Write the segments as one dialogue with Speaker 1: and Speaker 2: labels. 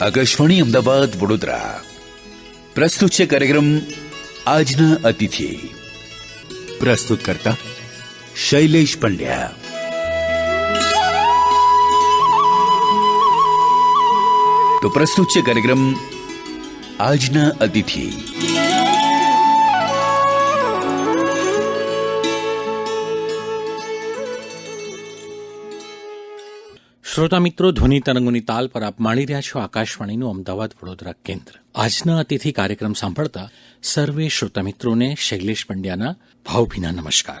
Speaker 1: આકાશવાણી અમદાવાદ, વડોદરા. પ્રસ્તુત છે કાર્યક્રમ આજના અતિથિ. પ્રસ્તુત કરતા શૈલેષ પંડ્યા. તો પ્રસ્તુત છે કાર્યક્રમ આજના અતિથિ.
Speaker 2: શ્રોતા મિત્રો, ધ્વનિ તરંગોની તાલ પર આપ માણી રહ્યા છો આકાશવાણીનું અમદાવાદ વડોદરા કેન્દ્ર. આજના અતિથિ કાર્યક્રમ સાંભળતા સર્વે શ્રોતા મિત્રોને શૈલેષ પંડ્યાના ભાવભીના નમસ્કાર.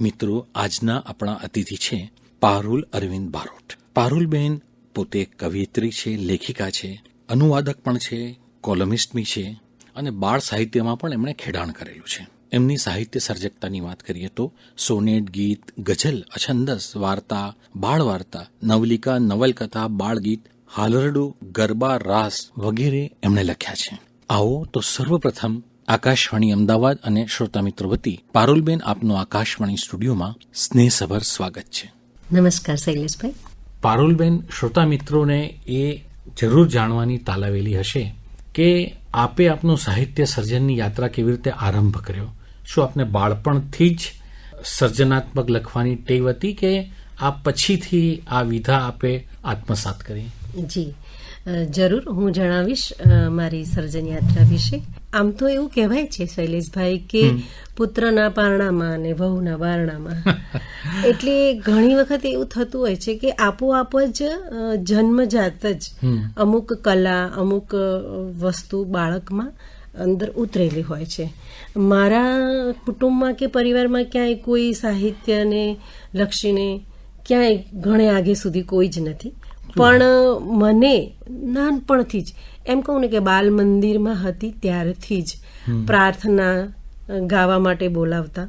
Speaker 2: મિત્રો, આજના આપણા અતિથિ છે પારુલ અરવિંદ બારોટ. પારુલબેન પોતે કવિયત્રી છે, લેખિકા છે, અનુવાદક પણ છે કોલમિસ્ટ બી છે અને બાળ સાહિત્યમાં પણ એમણે ખેડાણ કરેલું છે. એમની સાહિત્ય સર્જકતાની વાત કરીએ તો સોનેટ ગીત ગઝલ અછંદસ વાર્તા બાળ વાર્તા નવલિકા નવલકથા બાળગીત હાલરડું ગરબા રાસ વગેરે એમણે લખ્યા છે. આવો તો સર્વપ્રથમ આકાશવાણી અમદાવાદ અને શ્રોતા મિત્રો વતી પારુલબેન આપનું આકાશવાણી સ્ટુડિયોમાં સ્નેહસભર સ્વાગત છે.
Speaker 3: નમસ્કાર શૈલેષભાઈ.
Speaker 2: પારુલબેન શ્રોતા મિત્રોને એ જરૂર જાણવાની તાલાવેલી હશે કે આપે આપનું સાહિત્ય સર્જનની યાત્રા કેવી રીતે આરંભ કર્યો? શું આપને બાળપણથી જ સર્જનાત્મક લખવાની ટેવ હતી કે આ પછીથી આ વિધા આપે આત્મસાત કરી
Speaker 3: જી. જરૂર. હું જણાવીશ મારી સર્જન યાત્રા વિશે. આમ તો એવું કહેવાય છે શૈલેષભાઈ કે પુત્રના પારણામાં અને વહુના બારણામાં એટલે ઘણી વખત એવું થતું હોય છે કે આપોઆપ જ જન્મજાત જ અમુક કલા અમુક વસ્તુ બાળકમાં અંદર ઉતરેલી હોય છે. મારા કુટુંબમાં કે પરિવારમાં ક્યાંય કોઈ સાહિત્યને લક્ષીને ક્યાંય ઘણે આગે સુધી કોઈ જ નથી. પણ મને નાનપણથી જ એમ કહું ને કે બાલ મંદિરમાં હતી ત્યારથી જ પ્રાર્થના ગાવા માટે બોલાવતા.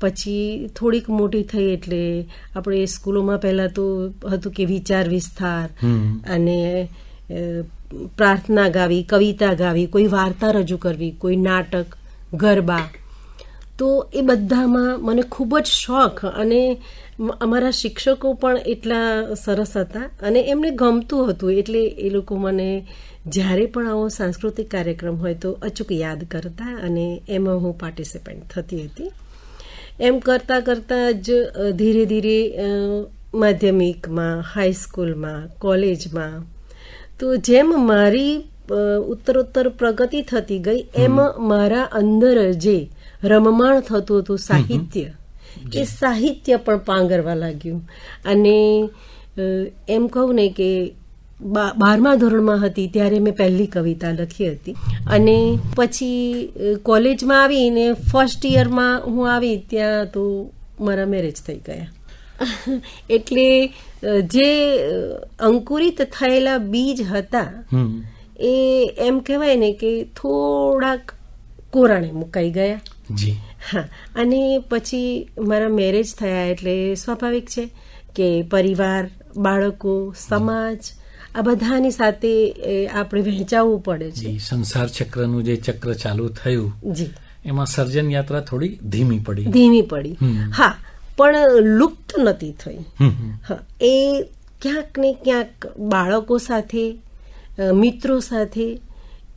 Speaker 3: પછી થોડીક મોટી થઈ એટલે આપણે સ્કૂલોમાં પહેલાં તો હતું કે વિચાર વિસ્તાર અને પ્રાર્થના ગાવી કવિતા ગાવી કોઈ વાર્તા રજૂ કરવી કોઈ નાટક ગરબા. તો એ બધામાં મને ખૂબ જ શોખ અને અમારા શિક્ષકો પણ એટલા સરસ હતા અને એમને ગમતું હતું. એટલે એ લોકો મને જ્યારે પણ આવો સાંસ્કૃતિક કાર્યક્રમ હોય તો અચૂક યાદ કરતા અને એમાં હું પાર્ટિસિપેન્ટ થતી હતી. એમ કરતાં કરતાં જ ધીરે ધીરે માધ્યમિકમાં હાઈસ્કૂલમાં કોલેજમાં તો જેમ મારી ઉત્તરોત્તર પ્રગતિ થતી ગઈ. એમ મારા અંદર જે રમમાણ થતું હતું સાહિત્ય એ સાહિત્ય પણ પાંગરવા લાગ્યું. અને એમ કહું ને કે બા- બારમા ધોરણમાં હતી ત્યારે મેં પહેલી કવિતા લખી હતી. અને પછી કોલેજમાં આવીને ફર્સ્ટ યરમાં હું આવી ત્યાં તો મારા મેરેજ થઈ ગયા. એટલે જે અંકુરિત થયેલા બીજ હતા એ એમ કહેવાય ને કે થોડાક કોરાણે મુકાઈ ગયા.
Speaker 2: જી.
Speaker 3: હા. અને પછી મારા મેરેજ થયા એટલે સ્વાભાવિક છે કે પરિવાર બાળકો સમાજ આ બધાની સાથે આપણે વહેંચાવવું પડે છે.
Speaker 2: સંસાર ચક્રનું જે ચક્ર ચાલુ થયું
Speaker 3: જી.
Speaker 2: એમાં સર્જન યાત્રા થોડી ધીમી પડી.
Speaker 3: ધીમી પડી. હા પણ લુપ્ત નથી થઈ. એ ક્યાંક ને ક્યાંક બાળકો સાથે મિત્રો સાથે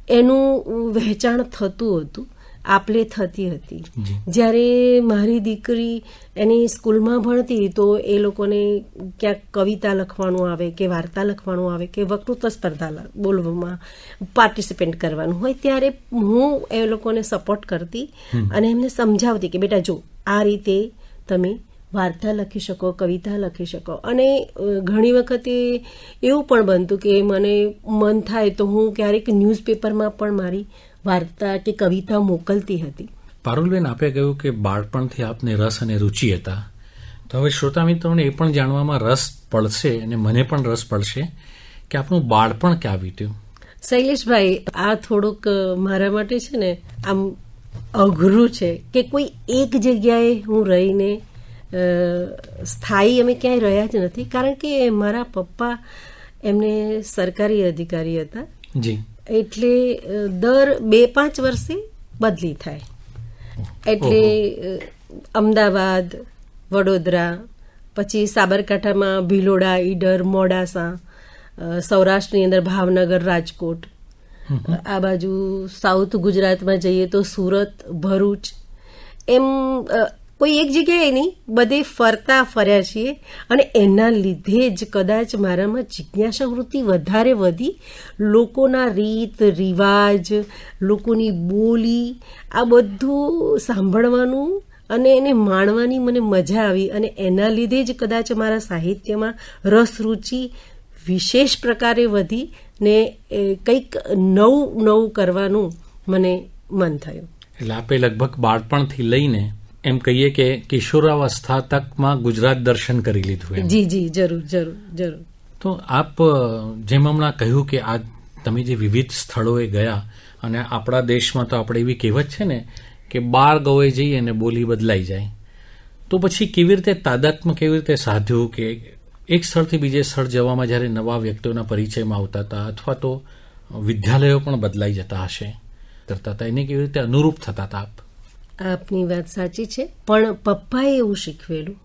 Speaker 3: એનું વહેંચાણ થતું હતું આપલે થતી હતી. જ્યારે મારી દીકરી એની સ્કૂલમાં ભણતી તો એ લોકોને ક્યાંક કવિતા લખવાનું આવે કે વાર્તા લખવાનું આવે કે વક્તૃત્વ સ્પર્ધા બોલવામાં પાર્ટિસિપેટ કરવાનું હોય ત્યારે હું એ લોકોને સપોર્ટ કરતી અને એમને સમજાવતી કે બેટા જો આ રીતે તમે વાર્તા લખી શકો કવિતા લખી શકો. અને ઘણી વખતે એવું પણ બનતું કે મને મન થાય તો હું ક્યારેક ન્યૂઝપેપરમાં પણ મારી વાર્તા કે કવિતા મોકલતી હતી.
Speaker 2: પારુલબેન આપે કહ્યું કે બાળપણથી આપને રસ અને રુચિ હતા. તો હવે શ્રોતા મિત્રોને એ પણ જાણવામાં રસ પડશે અને મને પણ રસ પડશે કે આપનું બાળપણ ક્યાં વીત્યું.
Speaker 3: શૈલેષભાઈ આ થોડુંક મારા માટે છે ને આમ અઘરું છે કે કોઈ એક જગ્યાએ હું રહીને સ્થાયી અમે ક્યાંય રહ્યા જ નથી. કારણ કે મારા પપ્પા એમને સરકારી અધિકારી હતા.
Speaker 2: જી.
Speaker 3: એટલે દર બે પાંચ વર્ષે બદલી થાય. એટલે અમદાવાદ વડોદરા પછી સાબરકાંઠામાં ભિલોડા ઈડર મોડાસા સૌરાષ્ટ્રની અંદર ભાવનગર રાજકોટ. આ બાજુ સાઉથ ગુજરાતમાં જઈએ તો સુરત ભરૂચ. એમ કોઈ એક જગ્યાએ નહીં, બધે ફરતા ફર્યા છીએ અને એના લીધે જ કદાચ મારામાં જિજ્ઞાસા વૃત્તિ વધારે વધી. લોકોના રીત, રિવાજ, લોકોની બોલી, આ બધું સાંભળવાનું અને એને માણવાની મને મજા આવી અને એના લીધે જ કદાચ મારા સાહિત્યમાં રસ, રુચિ વિશેષ પ્રકારે વધી ને કંઈક નવું નવું કરવાનું મને મન થયું.
Speaker 2: એટલે આપે લગભગ બાળપણથી લઈને એમ કહીએ કે કિશોરાવસ્થા તકમાં ગુજરાત દર્શન કરી લીધું
Speaker 3: જી જી જરૂર જરૂર જરૂર.
Speaker 2: તો આપ જેમ હમણાં કહ્યું કે આ તમે જે વિવિધ સ્થળોએ ગયા અને આપણા દેશમાં તો આપણે એવી કહેવત છે ને કે બાર ગવે જઈએ અને બોલી બદલાઈ જાય. તો પછી કેવી રીતે તાદાત્મ્ય કેવી રીતે સાધ્યું કે એક સ્થળથી બીજે સ્થળ જવામાં જ્યારે નવા વ્યક્તિઓના પરિચયમાં આવતા હતા અથવા તો વિદ્યાલયો પણ બદલાઈ જતા હશે કરતા હતા એને કેવી રીતે અનુરૂપ થતા હતા આપ?
Speaker 3: આપની વાત સાચી છે. પણ પપ્પાએ એવું શીખવેલું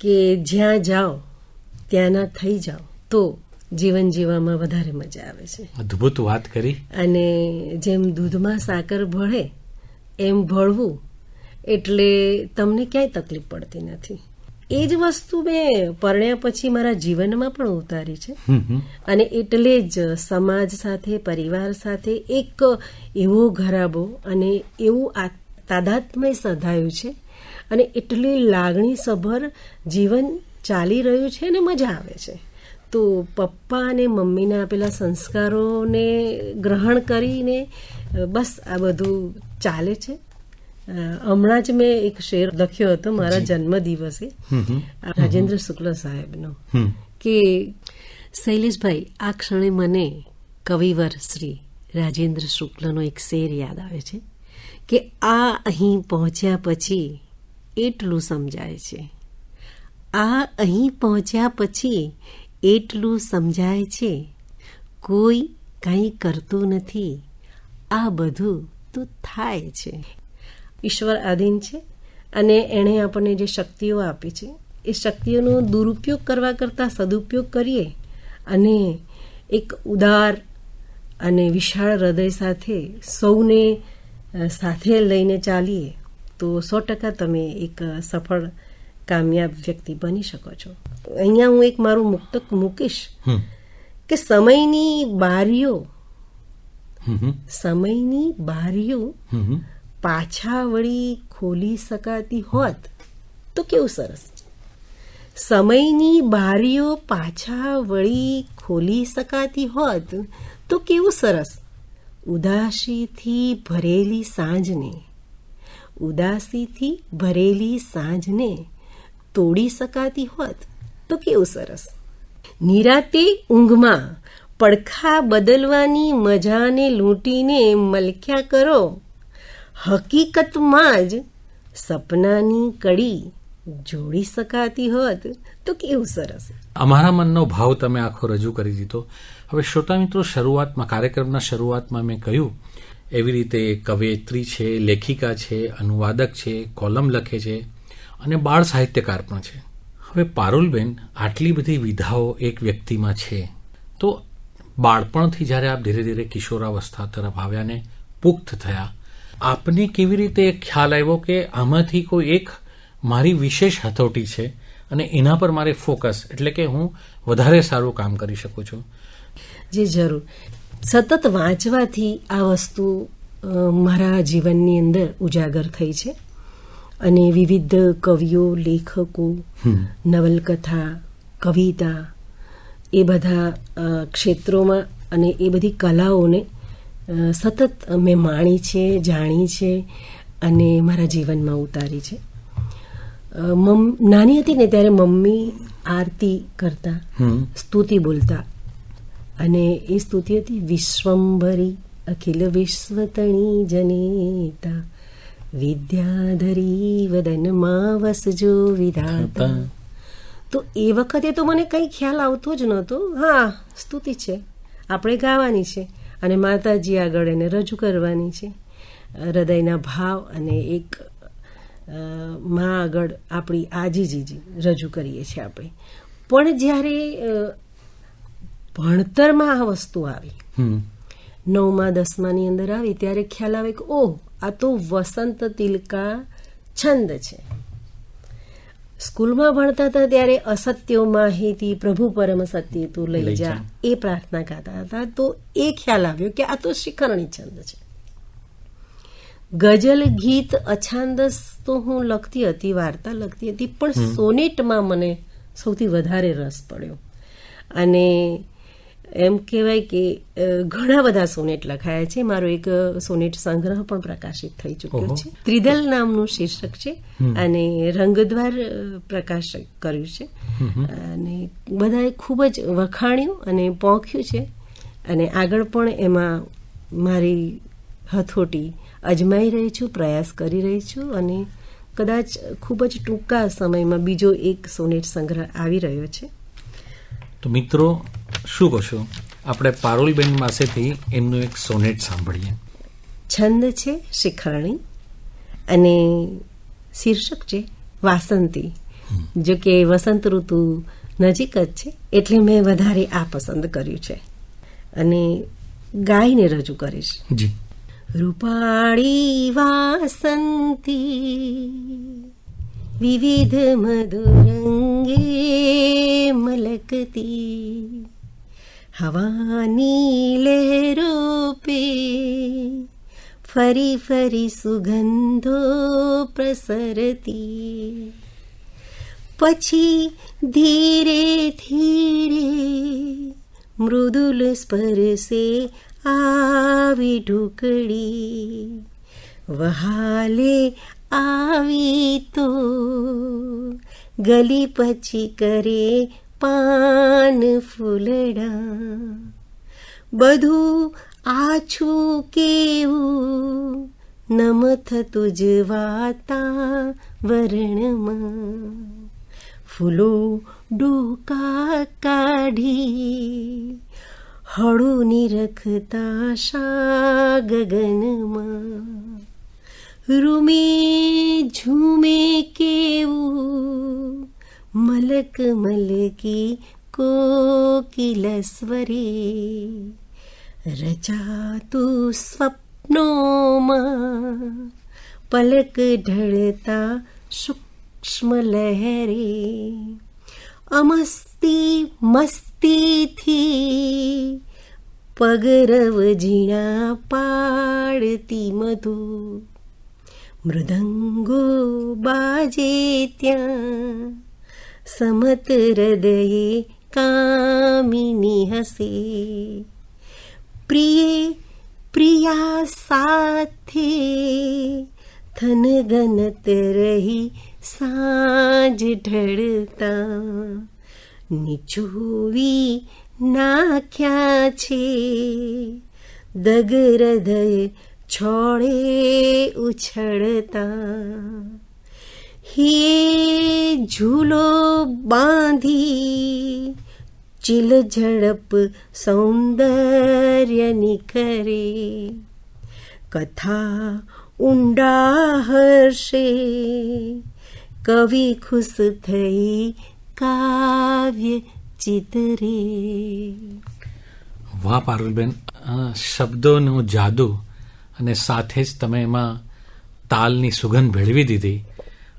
Speaker 3: કે જ્યાં જાઓ ત્યાંના થઈ જાઓ તો જીવન જીવવામાં વધારે મજા આવે છે.
Speaker 2: અદ્ભુત વાત કરી.
Speaker 3: અને જેમ દૂધમાં સાકર ભળે એમ ભળવું એટલે તમને ક્યાંય તકલીફ પડતી નથી. એ જ વસ્તુ મેં પરણ્યા પછી મારા જીવનમાં પણ ઉતારી છે. અને એટલે જ સમાજ સાથે પરિવાર સાથે એક એવો ઘરાબો અને એવું આ તાદાત્મ્ય સધાયું છે અને એટલી લાગણીસભર જીવન ચાલી રહ્યું છે અને મજા આવે છે. તો પપ્પા અને મમ્મીના આપેલા સંસ્કારોને ગ્રહણ કરીને બસ આ બધું ચાલે છે. હમણાં જ મેં એક શેર લખ્યો હતો મારા જન્મ દિવસે
Speaker 2: હમ હમ.
Speaker 3: આ રાજેન્દ્ર શુક્લ સાહેબનો કે શૈલેષભાઈ આ ક્ષણે મને કવિવર શ્રી રાજેન્દ્ર શુક્લનો એક શેર યાદ આવે છે. કે આ અહીં પહોંચ્યા પછી એટલું સમજાય છે. આ અહીં પહોંચ્યા પછી એટલું સમજાય છે. કોઈ કંઈ કરતું નથી. આ બધું તો થાય છે. ઈશ્વર આધીન છે અને એણે આપણને જે શક્તિઓ આપી છે, એ શક્તિઓનો દુરુપયોગ કરવા કરતાં સદુપયોગ કરીએ અને એક ઉદાર અને વિશાળ હૃદય સાથે સૌને સાથે લઈને ચાલીએ તો સો ટકા તમે એક સફળ કામયાબ વ્યક્તિ બની શકો છો. અહીંયા હું એક મારું મુક્તક મૂકીશ કે સમયની બારીઓ સમયની બારીઓ પાછા વળી ખોલી શકાતી હોત તો કેવું સરસ? સમયની બારીઓ પાછા વળી ખોલી શકાતી હોત તો કેવું સરસ? ઉદાસીથી ભરેલી સાંજને, ઉદાસીથી ભરેલી સાંજને તોડી શકાતી હોત તો કેવું સરસ? નિરાતે ઊંઘમાં પડખા બદલવાની મજાને લૂંટીને મલખ્યા કરો. હકીકતમાં જ સપનાની કડી જોડી શકાતી હોત તો કેવું સરસ.
Speaker 2: અમારા મનનો ભાવ તમે આખો રજૂ કરી દીધો. હવે શ્રોતા મિત્રો, શરૂઆતમાં, કાર્યક્રમના શરૂઆતમાં મેં કહ્યું, એવી રીતે કવયત્રી છે, લેખિકા છે, અનુવાદક છે, કોલમ લખે છે અને બાળ સાહિત્યકાર પણ છે. હવે પારુલબેન આટલી બધી વિધાઓ એક વ્યક્તિમાં છે. તો બાળપણથી જ્યારે આપ ધીરે ધીરે કિશોરાવસ્થા તરફ આવ્યા ને પુખ્ત થયા, આપને કેવી રીતે ખ્યાલ આવ્યો કે આમાંથી કોઈ એક મારી વિશેષ હથોટી છે અને એના પર મારે ફોકસ એટલે કે હું વધારે સારું કામ કરી શકું છું.
Speaker 3: જે જરૂર. સતત વાંચવાથી આ વસ્તુ મારા જીવનની અંદર ઉજાગર થઈ છે. અને વિવિધ કવિઓ લેખકો નવલકથા કવિતા એ બધા ક્ષેત્રોમાં અને એ બધી કલાઓને સતત મેં માણી છે જાણી છે અને મારા જીવનમાં ઉતારી છે. નાની હતી ને ત્યારે મમ્મી આરતી કરતા સ્તુતિ બોલતા. અને એ સ્તુતિ હતી વિશ્વંભરી અખિલ વિશ્વતણી જનેતા વિદ્યાધરી વદનમાં વસજો વિધાતા. તો એ વખતે તો મને કંઈ ખ્યાલ આવતો જ નહોતો. હા સ્તુતિ છે. આપણે ગાવાની છે. અને માતાજી આગળ એને રજૂ કરવાની છે. હૃદયના ભાવ અને એક માં આગળ આપણી આજીજીજી રજૂ કરીએ છીએ આપણે. પણ જ્યારે ભણતરમાં આ વસ્તુ આવી
Speaker 2: હમ.
Speaker 3: નવમા દસમાની અંદર આવી ત્યારે ખ્યાલ આવે કે ઓહ આ તો વસંત તિલકા છંદ છે. સ્કૂલમાં ભણતા હતા ત્યારે અસત્યો માહિતી પ્રભુ પરમ સત્ય તું લઈ જા. એ પ્રાર્થના ગાતા હતા. તો એ ખ્યાલ આવ્યો કે આ તો શિખરણી છંદ છે. ગઝલ ગીત અછાંદસ તો હું લખતી હતી વાર્તા લખતી હતી પણ સોનેટમાં મને સૌથી વધારે રસ પડ્યો. અને એમ કહેવાય કે ઘણા બધા સોનેટ લખાયા છે. મારો એક સોનેટ સંગ્રહ પણ પ્રકાશિત થઈ ચૂક્યો છે. ત્રિદલ નામનું શીર્ષક છે અને રંગદ્વાર પ્રકાશ કર્યું છે. અને બધાએ ખૂબ જ વખાણ્યું અને પોંખ્યું છે. અને આગળ પણ એમાં મારી હથોટી અજમાઈ રહી છું પ્રયાસ કરી રહી છું અને કદાચ ખૂબ જ ટૂંકા સમયમાં બીજો એક સોનેટ સંગ્રહ આવી રહ્યો છે.
Speaker 2: તો મિત્રો શું કહો આપણે પારુલબેન પાસેથી એમનું એક સોનેટ સાંભળીએ.
Speaker 3: છંદ છે શિખરણી અને શીર્ષક છે વાસંતી. જો કે વસંત ઋતુ નજીક જ છે એટલે મેં વધારે આ પસંદ કર્યું છે. અને ગાયને રજૂ કરીશ.
Speaker 2: જી.
Speaker 3: રૂપાળી વાસંતી, વિવિધ મધુરંગે મલકતી, હવાની લહેરો પે ફરી ફરી સુગંધો પ્રસરતી. પછી ધીરે ધીરે મૃદુલ આવી ઢુકડી વહાલે આવી તો. ગલી પછી કરે પાન ફૂલડા. બધું આછું કેવું, નમથ વાતા વરણમાં ફૂલો ડોકા કાઢી हणून रखता शा गगनमा रुमे झूमे के मलक मलकी कोकिलस्वरे। रजा तु स्वप्नो मा पलकढलता सूक्ष्म लहरि। अमस्ति मस्तिथि पगरव जिणा पाडति मधु। मृदङ्गो बाजे त्या समत हृदये कामिनि हसे। प्रिये प्रिया सा थनघनत र સાંજ ઢળતા નિચોવી નાખ્યા છે. દગરદય છોડે ઉછળતા હિયે ઝૂલો બાંધી ચીલ ઝડપ સૌંદર્ય નિખરે. કથા ઊંડા હર્ષે કવિ ખુશ થઈ કાવ્ય ચિતરે
Speaker 2: વાહ પારુલબેન શબ્દોનો જાદુ અને સાથે જ તમે એમાં તાલની સુગંધ ભેળવી દીધી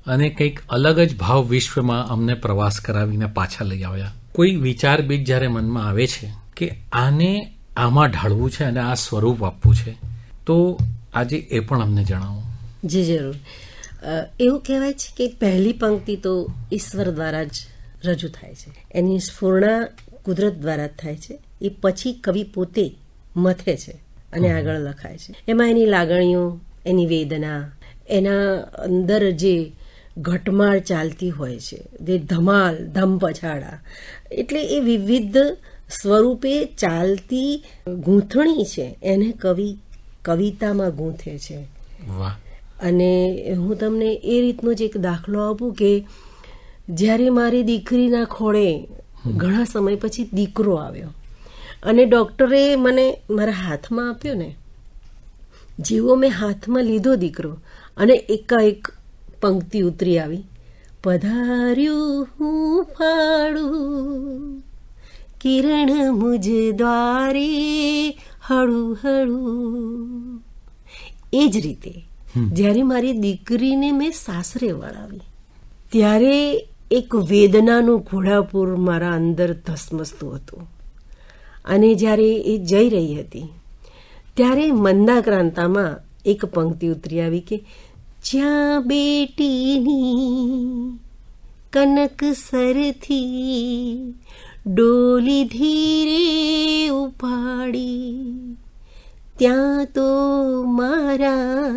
Speaker 2: અને કંઈક અલગ જ ભાવ વિશ્વમાં અમને પ્રવાસ કરાવીને પાછા લઈ આવ્યા. કોઈ વિચાર બીજ જ્યારે મનમાં આવે છે કે આને આમાં ઢાળવું છે અને આ સ્વરૂપ આપવું છે તો આજે એ પણ અમને જણાવો.
Speaker 3: જી જરૂર. એવું કહેવાય છે કે પહેલી પંક્તિ તો ઈશ્વર દ્વારા જ રજૂ થાય છે. એની સ્ફૂર્ણા કુદરત દ્વારા જ થાય છે. એ પછી કવિ પોતે મથે છે અને આગળ લખાય છે. એમાં એની લાગણીઓ એની વેદના એના અંદર જે ઘટમાળ ચાલતી હોય છે જે ધમાલ ધમ પછાડા એટલે એ વિવિધ સ્વરૂપે ચાલતી ગૂંથણી છે. એને કવિ કવિતામાં ગૂંથે છે.
Speaker 2: વાહ.
Speaker 3: અને હું તમને એ રીતનો જ એક દાખલો આપું કે જ્યારે મારી દીકરીના ખોળે ઘણા સમય પછી દીકરો આવ્યો અને ડૉક્ટરે મને મારા હાથમાં આપ્યો ને, જેવો મેં હાથમાં લીધો દીકરો અને એકાએક પંક્તિ ઉતરી આવી, પધાર્યું હું ફાળું, કિરણ મુજ દ્વારે હળું હળું. એ જ રીતે જ્યારે મારી દીકરીને મેં સાસરે વળાવી, ત્યારે એક વેદનાનું ઘોડાપુર મારા અંદર ધસમસતું હતું. અને જ્યારે એ જઈ રહી હતી, ત્યારે મંદાક્રાંતામાં એક પંક્તિ ઉતરી આવી કે, જ્યાં બેટીની કનક સરથી ડોલી ધીરે ઉપાડી ત્યાં તો મારા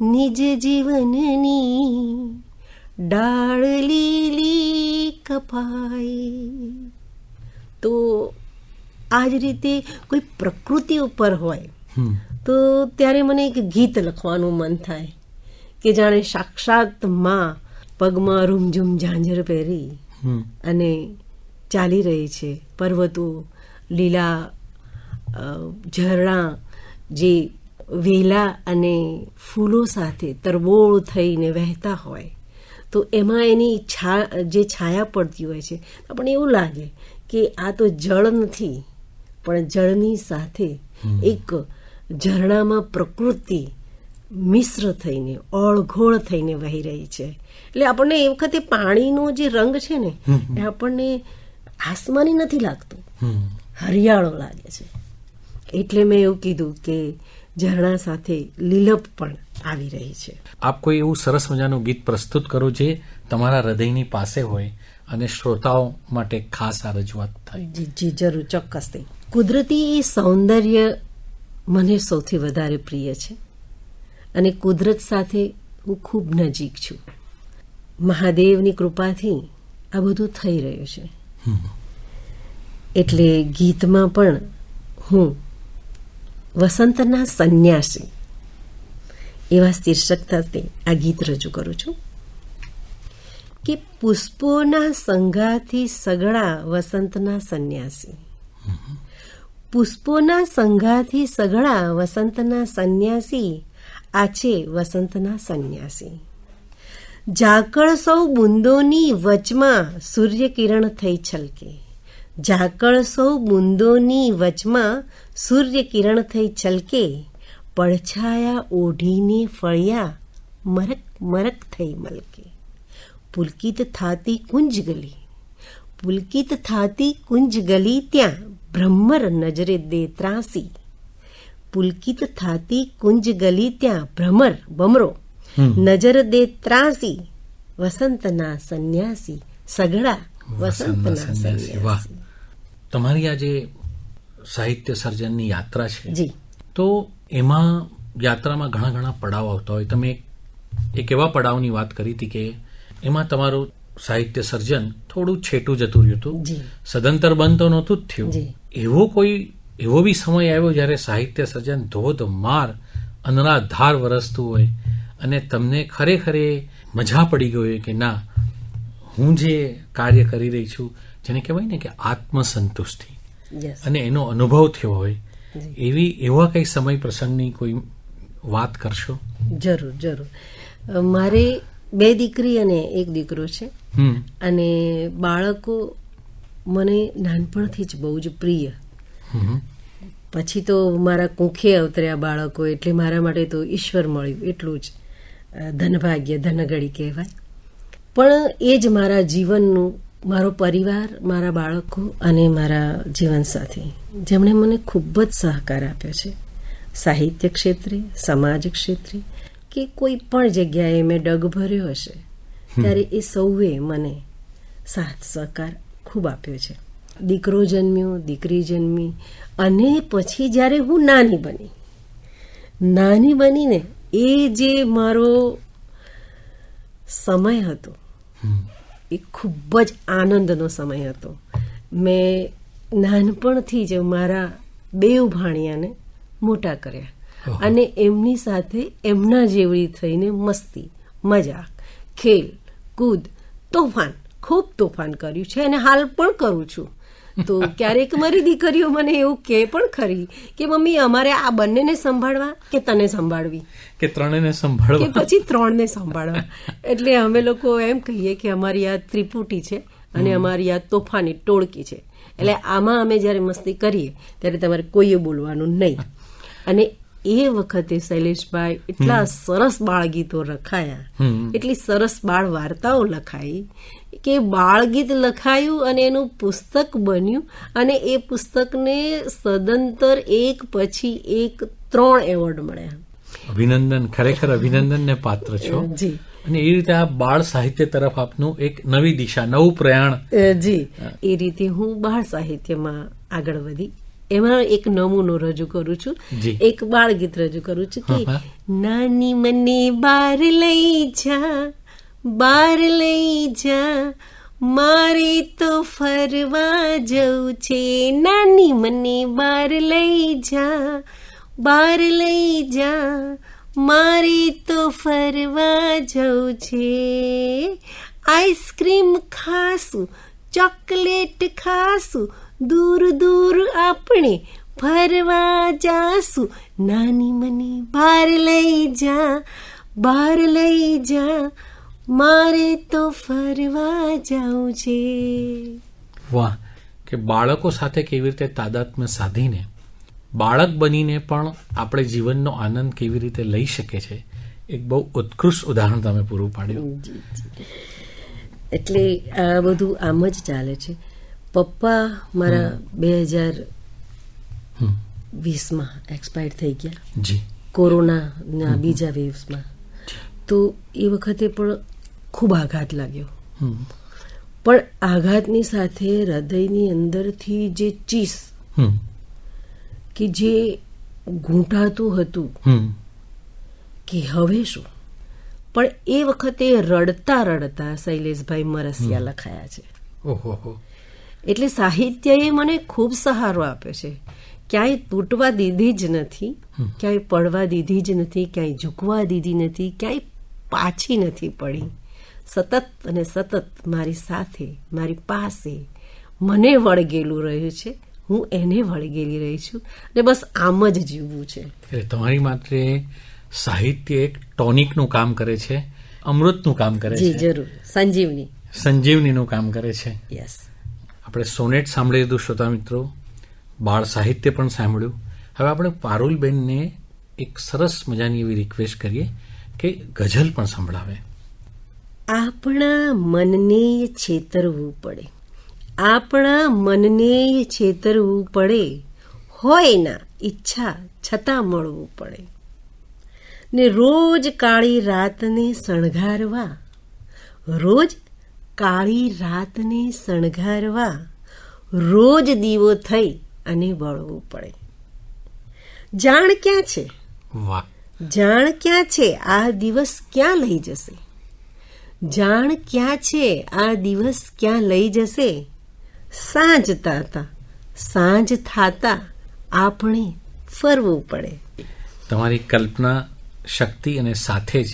Speaker 3: નિજ જીવનની ડાળ લીલી કપાઈ. તો આ જ રીતે કોઈ પ્રકૃતિ ઉપર હોય તો ત્યારે મને એક ગીત લખવાનું મન થાય કે જાણે સાક્ષાતમાં પગમાં રૂમઝૂમ ઝાંઝર પહેરી અને ચાલી રહી છે. પર્વતો લીલા ઝરણા જે વેલા અને ફૂલો સાથે તરબોળ થઈને વહેતા હોય તો એમાં એની છા જે છાયા પડતી હોય છે આપણને એવું લાગે કે આ તો જળ નથી પણ જળની સાથે એક ઝરણામાં પ્રકૃતિ મિશ્ર થઈને ઓળઘોળ થઈને વહી રહી છે. એટલે આપણને એ વખતે પાણીનો જે રંગ છે ને એ આપણને આસમાની નથી લાગતો. હરિયાળો લાગે છે. એટલે મેં એવું કીધું કે ઝરણા સાથે લીલપ પણ આવી રહી છે.
Speaker 2: આપ કોઈ એવું સરસ મજાનું ગીત પ્રસ્તુત કરો જે તમારા હૃદયની પાસે હોય અને શ્રોતાઓ માટે ખાસ આ રજૂઆત થાય.
Speaker 3: જી જી જરૂર ચોક્કસથી કુદરતી સૌંદર્ય મને સૌથી વધારે પ્રિય છે. અને કુદરત સાથે હું ખૂબ નજીક છું. મહાદેવની કૃપાથી આ બધું થઈ રહ્યું છે. એટલે ગીતમાં પણ હું વસંતના સંન્યાસી. એવા શીર્ષક સાથે આ ગીત રજૂ કરું છું. કે પુષ્પોના સંઘાથી સગળા વસંતના સંન્યાસી. પુષ્પોના સંઘાથી સગળા વસંતના સંન્યાસી આ છે વસંતના સંન્યાસી. ઝાકળ સૌ બુંદોની વચમાં સૂર્યકિરણ થઈ છલકે. ઝાકળ સૌ બુંદોની વચમાં સૂર્યકિરણ થઈ છલકે પડછાયા ઓઢીને ફળ્યા મરક મરક થઈ મલકે. પુલકિત થાતી કુંજ ગલી પુલકિત થાતી કુંજ ગલી ત્યાં ભ્રમર નજરે દે ત્રાસી. પુલકિત થાતી કુંજ ગલી ત્યાં ભ્રમર બમરો નજર દે ત્રાસી. વસંતના સંન્યાસી સગડા વસંતના
Speaker 2: સંન્યાસી. તમારી આ જે સાહિત્ય સર્જનની યાત્રા છે તો એમાં યાત્રામાં ઘણા ઘણા પડાવ આવતા હોય. તમે એક- એવા પડાવની વાત કરી હતી કે એમાં તમારું સાહિત્ય સર્જન થોડું છેટું જતું રહ્યું હતું. સદંતર બંધ તો નહોતું જ થયું. એવો કોઈ એવો બી સમય આવ્યો જ્યારે સાહિત્ય સર્જન ધોધમાર અનરાધાર વરસતું હોય અને તમને ખરેખર મજા પડી ગઈ હોય કે ના હું જે કાર્ય કરી રહી છું જેને કહેવાય ને કે આત્મસંતુષ્ટિ. અને એનો અનુભવ થયો હોય એવી એવા કઈ સમય પ્રસંગની કોઈ વાત કરશો?
Speaker 3: જરૂર જરૂર. મારે બે દીકરી અને એક દીકરો છે. અને બાળકો મને નાનપણથી જ બહુ જ પ્રિય. પછી તો મારા કુંખે અવતર્યા બાળકો એટલે મારા માટે તો ઈશ્વર મળ્યું એટલું જ. ધનભાગ્ય ધનગડી કહેવાય. પણ એ જ મારા જીવનનું મારો પરિવાર મારા બાળકો અને મારા જીવનસાથી જેમણે મને ખૂબ જ સહકાર આપ્યો છે. સાહિત્ય ક્ષેત્રે સમાજ ક્ષેત્રે કે કોઈ પણ જગ્યાએ મેં ડગ ભર્યો હશે ત્યારે એ સૌએ મને સાથ સહકાર ખૂબ આપ્યો છે. દીકરો જન્મ્યો દીકરી જન્મી અને પછી જ્યારે હું નાની બની નાની બનીને એ જે મારો સમય હતો એ ખૂબ જ આનંદનો સમય હતો. મેં નાનપણથી જ મારા બેવ ભાણિયાને મોટા કર્યા. અને એમની સાથે એમના જેવડી થઈને મસ્તી મજાક ખેલ કૂદ તોફાન ખૂબ તોફાન કર્યું છે. અને હાલ પણ કરું છું. તો ક્યારેક મારી દીકરીઓ મને એવું કહે પણ ખરી કે મમ્મી અમારે આ બંનેને સંભાળવા કે તને સંભાળવી?
Speaker 2: કે ત્રણેને
Speaker 3: કે
Speaker 2: સંભાળવા
Speaker 3: પછી ત્રણને સંભાળવા. એટલે અમે લોકો એમ કહીએ કે અમારી આ ત્રિપુટી છે અને અમારી આ તોફાની ટોળકી છે. એટલે આમાં અમે જ્યારે મસ્તી કરીએ ત્યારે તમારે કોઈએ બોલવાનું નહીં. અને એ વખતે શૈલેષભાઈ એટલા સરસ બાળગીતો રખાયા. એટલી સરસ બાળ વાર્તાઓ લખાઈ કે બાળગીત લખાયું અને એનું પુસ્તક બન્યું અને એ પુસ્તકને સદંતર એક પછી એક ત્રણ એવોર્ડ મળ્યા.
Speaker 2: અભિનંદન ખરેખર અભિનંદનને પાત્ર છો.
Speaker 3: જી.
Speaker 2: અને એ રીતે આ બાળ સાહિત્ય તરફ આપનું એક નવી દિશા નવું પ્રયાણ.
Speaker 3: જી. એ રીતે હું બાળ સાહિત્યમાં આગળ વધી. એમાં એક નમૂનો રજૂ કરું છું. એક બાળ ગીત રજૂ કરું છું કે નાની મને બાર લઈ જા. બાર લઈ જા, મારે તો ફરવા જવું છે. નાની મને બાર લઈ જા, બાર લઈ જા, મારે તો ફરવા જવું છે. આઈસ્ક્રીમ ખાશું, ચોકલેટ ખાશું, દૂર દૂર આપણે ફરવા જાશું. નાની મને બહાર લઈ જા બહાર લઈ જા મારે તો ફરવા જાઉં છે.
Speaker 2: વાહ કે બાળકો સાથે કેવી રીતે તાદાત્મ્ય સાધીને બાળક બનીને પણ આપણે જીવનનો આનંદ કેવી રીતે લઈ શકે છે એક બહુ ઉત્કૃષ્ટ ઉદાહરણ તમે પૂરું પાડ્યું.
Speaker 3: એટલે આ બધું આમ જ ચાલે છે. પપ્પા મારા બે હજાર વીસમાં એક્સપાયર થઈ ગયા.
Speaker 2: જી.
Speaker 3: કોરોનાના બીજા વેવ્સમાં તો એ વખતે પણ ખૂબ આઘાત લાગ્યો. પણ આઘાતની સાથે હૃદયની અંદરથી જે ચીસ. કે જે ઘૂંટાતું હતું કે હવે શું? પણ એ વખતે રડતા રડતા શૈલેષભાઈ મરસિયા લખાયા છે.
Speaker 2: ઓહો
Speaker 3: એટલે સાહિત્યએ મને ખૂબ સહારો આપે છે. ક્યાંય તૂટવા દીધી જ નથી ક્યાંય પડવા દીધી જ નથી ક્યાંય ઝૂકવા દીધી નથી ક્યાંય પાછી નથી પડી. સતત અને સતત મારી સાથે મારી પાસે મને વળગેલું રહ્યું છે. હું એને વળગેલી રહી છું અને બસ આમ જ જીવવું છે.
Speaker 2: એટલે તમારી માટે સાહિત્ય એક ટોનિકનું કામ કરે છે અમૃતનું કામ કરે છે.
Speaker 3: જરૂર. સંજીવની.
Speaker 2: સંજીવનીનું કામ કરે છે.
Speaker 3: યસ.
Speaker 2: આપણે સોનેટ સાંભળી લીધું શ્રોતા મિત્રો. બાળ સાહિત્ય પણ સાંભળ્યું. હવે આપણે પારુલબેનને એક સરસ મજાની એવી રિક્વેસ્ટ કરીએ કે ગઝલ પણ સંભળાવે.
Speaker 3: આપણા મનને છેતરવું પડે. આપણા મનને છેતરવું પડે હોય ના ઈચ્છા છતાં મળવું પડે. ને રોજ કાળી રાતને શણગારવા રોજ કાળી રાતને શણગારવા રોજ દીવો થઈ અને બળવું પડે. જાણ ક્યાં છે?
Speaker 2: વાહ.
Speaker 3: જાણ ક્યાં છે? આ દિવસ ક્યાં લઈ જશે? જાણ ક્યાં છે? આ દિવસ ક્યાં લઈ જશે? સાંજ તાતા સાંજ થાતા આપણે ફરવું પડે.
Speaker 2: તમારી કલ્પના શક્તિ અને સાથે જ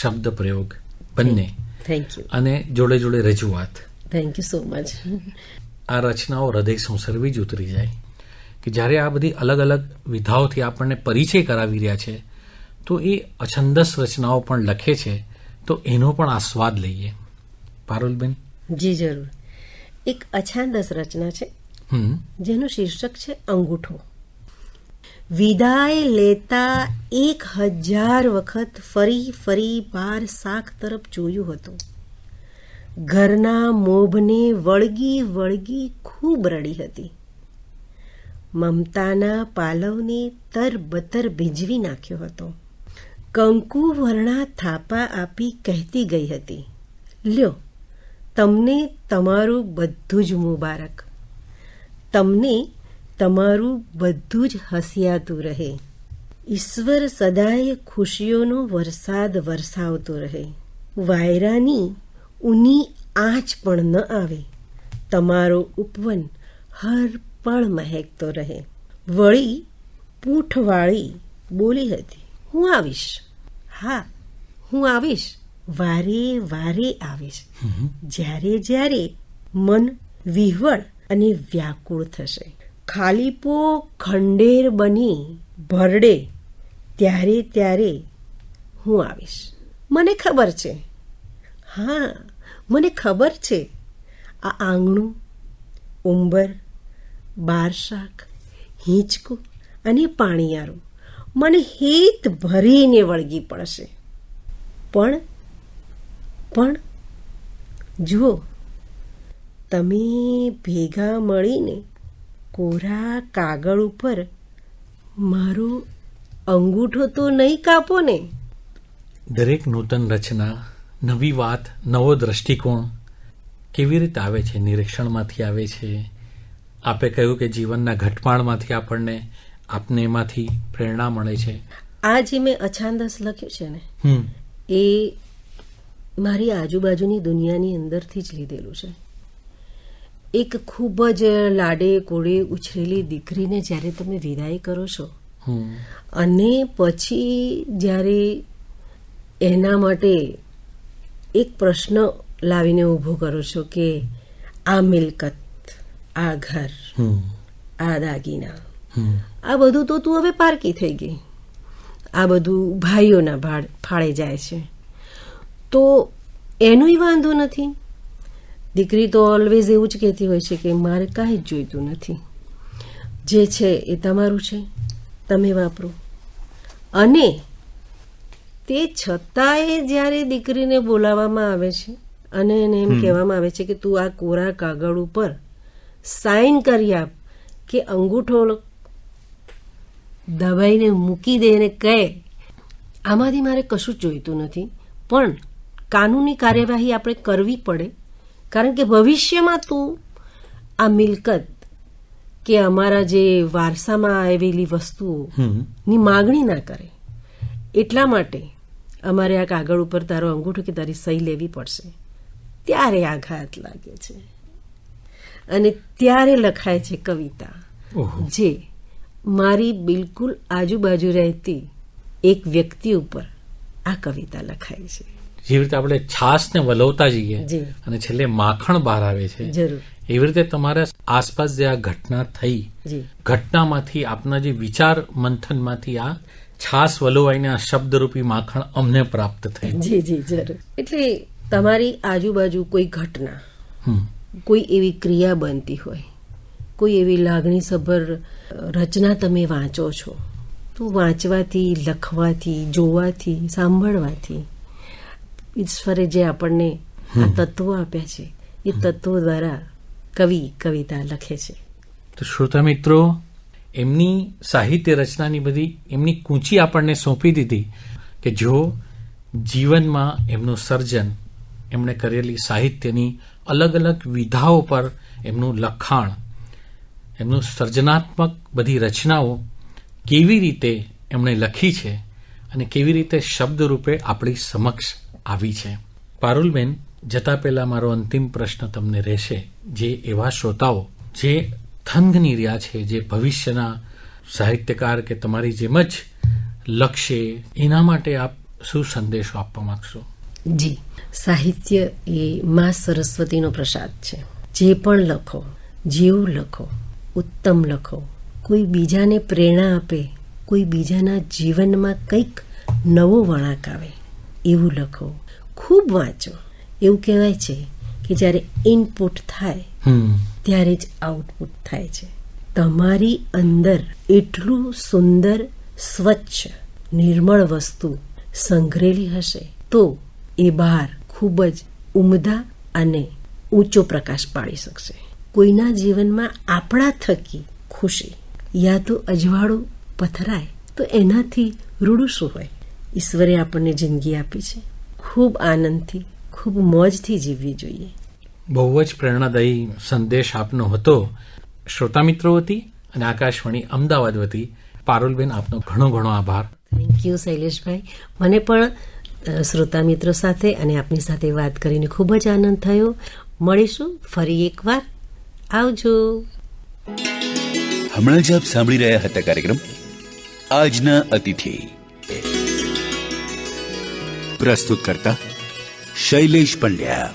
Speaker 2: શબ્દ પ્રયોગ બંને.
Speaker 3: થેન્ક યુ
Speaker 2: અને જોડે જોડે રજૂઆત.
Speaker 3: થેન્ક યુ સો મચ
Speaker 2: આ રચનાઓ હૃદય સંસર્વી જ ઉતરી જાય. કે જ્યારે આ બધી અલગ અલગ વિધાઓથી આપણને પરિચય કરાવી રહ્યા છે તો એ અછંદસ રચનાઓ પણ લખે છે તો એનો પણ આસ્વાદ લઈએ. પારુલબેન?
Speaker 3: જી જરૂર. એક અછાંદસ રચના છે
Speaker 2: હમ.
Speaker 3: જેનું શીર્ષક છે અંગૂઠો. વિદાય લેતા એક હજાર વખત ફરી ફરી બાર શાક તરફ જોયું હતું. ઘરના મોભને વળગી વળગી ખૂબ રડી હતી. મમતાના પાલવને તરબતર ભીંજવી નાખ્યો હતો. કંકુ વર્ણા થાપા આપી કહેતી ગઈ હતી. લ્યો, તમને તમારું બધું જ મુબારક. તમને તમારું બધું જ હસિયાતું રહે. ઈશ્વર સદાય ખુશીઓનો વરસાદ વરસાવતો રહે. વાયરાની ઊની આંચ પણ ન આવે. તમારો ઉપવન હર પળ મહેકતો રહે. વળી પૂંઠવાળી બોલી હતી, હું આવીશ. હા હું આવીશ. વારે વારે આવીશ. જ્યારે જ્યારે મન વિહવળ અને વ્યાકુળ થશે. ખાલીપો ખંડેર બની ભરડે ત્યારે ત્યારે હું આવીશ. મને ખબર છે. હા મને ખબર છે. આ આંગણું ઉંબર બાર શાક હિંચકું અને પાણીયારું મને હિત ભરીને વળગી પડશે. પણ પણ, જુઓ, તમે ભેગા મળીને કોરા કાગળ ઉપર મારો અંગૂઠો તો નહીં કાપો ને?
Speaker 2: દરેક નૂતન રચના, નવી વાત, નવો દ્રષ્ટિકોણ કેવી રીતે આવે છે, નિરીક્ષણમાંથી આવે છે? આપે કહ્યું કે જીવનના ઘટમાળમાંથી આપણને આપને એમાંથી પ્રેરણા મળે છે.
Speaker 3: આ જે મેં અછાંદસ લખ્યું છે ને
Speaker 2: હમ.
Speaker 3: એ મારી આજુબાજુની દુનિયાની અંદરથી જ લીધેલું છે. એક ખૂબ જ લાડે કોડે ઉછરેલી દીકરીને જ્યારે તમે વિદાય કરો છો
Speaker 2: હમ.
Speaker 3: અને પછી જ્યારે એના માટે એક પ્રશ્ન લાવીને ઊભો કરો છો કે આ મિલકત આ ઘર આ દાગીના
Speaker 2: હમ.
Speaker 3: આ બધું તો તું હવે પારકી થઈ ગઈ. આ બધું ભાઈઓના ભાડ ફાળે જાય છે. તો એનોય વાંધો નથી. દીકરી તો ઓલવેઝ એવું જ કહેતી હોય છે કે મારે કાંઈ જ જોઈતું નથી. જે છે એ તમારું છે. તમે વાપરો. અને તે છતાંય જ્યારે દીકરીને બોલાવવામાં આવે છે અને એને એમ કહેવામાં આવે છે કે તું આ કોરા કાગળ ઉપર સાઇન કરી આપ કે અંગૂઠો દબાઈને મૂકી દે અને કહે આમાંથી મારે કશું જ જોઈતું નથી. પણ કાનૂની કાર્યવાહી આપણે કરવી પડે. કારણ કે ભવિષ્યમાં તું આ મિલકત કે અમારા જે વારસામાં આવેલી વસ્તુઓ ની માગણી ના કરે. એટલા માટે અમારે આ કાગળ ઉપર તારો અંગૂઠો કે તારી સહી લેવી પડશે. ત્યારે આઘાત લાગે છે. અને ત્યારે લખાય છે કવિતા જે મારી બિલકુલ આજુબાજુ રહેતી એક વ્યક્તિ ઉપર આ કવિતા લખાય છે.
Speaker 2: જેવી રીતે આપણે છાસને વલોવતા જઈએ. અને છેલ્લે માખણ બહાર આવે છે
Speaker 3: જરૂર.
Speaker 2: એવી રીતે તમારા આસપાસ જે આ ઘટના થઈ ઘટનામાંથી આપના જે વિચાર મંથનમાંથી આ છાસ વલોવાઈને આ શબ્દરૂપી માખણ અમને પ્રાપ્ત થઈ.
Speaker 3: જી જી જરૂર. એટલે તમારી આજુબાજુ કોઈ ઘટના કોઈ એવી ક્રિયા બનતી હોય કોઈ એવી લાગણીસભર રચના તમે વાંચો છો? તો વાંચવાથી લખવાથી જોવાથી સાંભળવાથી ઈશ્વરે જે આપણને આ તત્વો આપ્યા છે એ તત્વો દ્વારા કવિ કવિતા લખે છે.
Speaker 2: તો શ્રોતા મિત્રો એમની સાહિત્ય રચનાની બધી એમની કૂંચી આપણને સોંપી દીધી કે જો જીવનમાં એમનું સર્જન એમણે કરેલી સાહિત્યની અલગ અલગ વિધાઓ પર એમનું લખાણ એમનું સર્જનાત્મક બધી રચનાઓ કેવી રીતે એમણે લખી છે અને કેવી રીતે શબ્દરૂપે આપણી સમક્ષ આવી છે. પારુલબેન, જતા પહેલા મારો અંતિમ પ્રશ્ન તમને રહેશે. જે એવા શ્રોતાઓ જે થનગની રહ્યા છે, જે ભવિષ્યના સાહિત્યકાર કે તમારી જેમ જ લક્ષ્ય એના માટે આપ શું સંદેશો આપવા માંગશો?
Speaker 3: જી, સાહિત્ય એ મા સરસ્વતીનો પ્રસાદ છે. જે પણ લખો, જેવું લખો ઉત્તમ લખો. કોઈ બીજાને પ્રેરણા આપે કોઈ બીજાના જીવનમાં કંઈક નવો વળાંક આવે એવું લખો. ખૂબ વાંચો. એવું કહેવાય છે કે જ્યારે ઇનપુટ થાય ત્યારે જ આઉટપુટ થાય છે. તમારી અંદર એટલું સુંદર સ્વચ્છ નિર્મળ વસ્તુ સંઘરેલી હશે તો એ બહાર ખૂબ જ ઉમદા અને ઊંચો પ્રકાશ પાડી શકશે. કોઈના જીવનમાં આપણા થકી ખુશી યા તો અજવાળું પથરાય તો એનાથી રૂડું શું હોય? ઈશ્વરે આપણને જિંદગી આપી છે. ખૂબ આનંદથી ખૂબ મોજથી જીવવી જોઈએ.
Speaker 2: બહુ જ પ્રેરણાદાયી સંદેશ આપનો હતો. શ્રોતા મિત્રો વતી અને આકાશવાણી અમદાવાદ વતી પારુલબેન આપનો ઘણો ઘણો આભાર.
Speaker 3: થેન્ક યુ શૈલેષભાઈ. મને પણ શ્રોતા મિત્રો સાથે અને આપની સાથે વાત કરીને ખૂબ જ આનંદ થયો. મળીશું ફરી એકવાર. આવજો.
Speaker 1: હમણાં જ આપ સાંભળી રહ્યા હતા કાર્યક્રમ આજના અતિથિ. પ્રસ્તુત કરતા શૈલેષ પંડ્યા.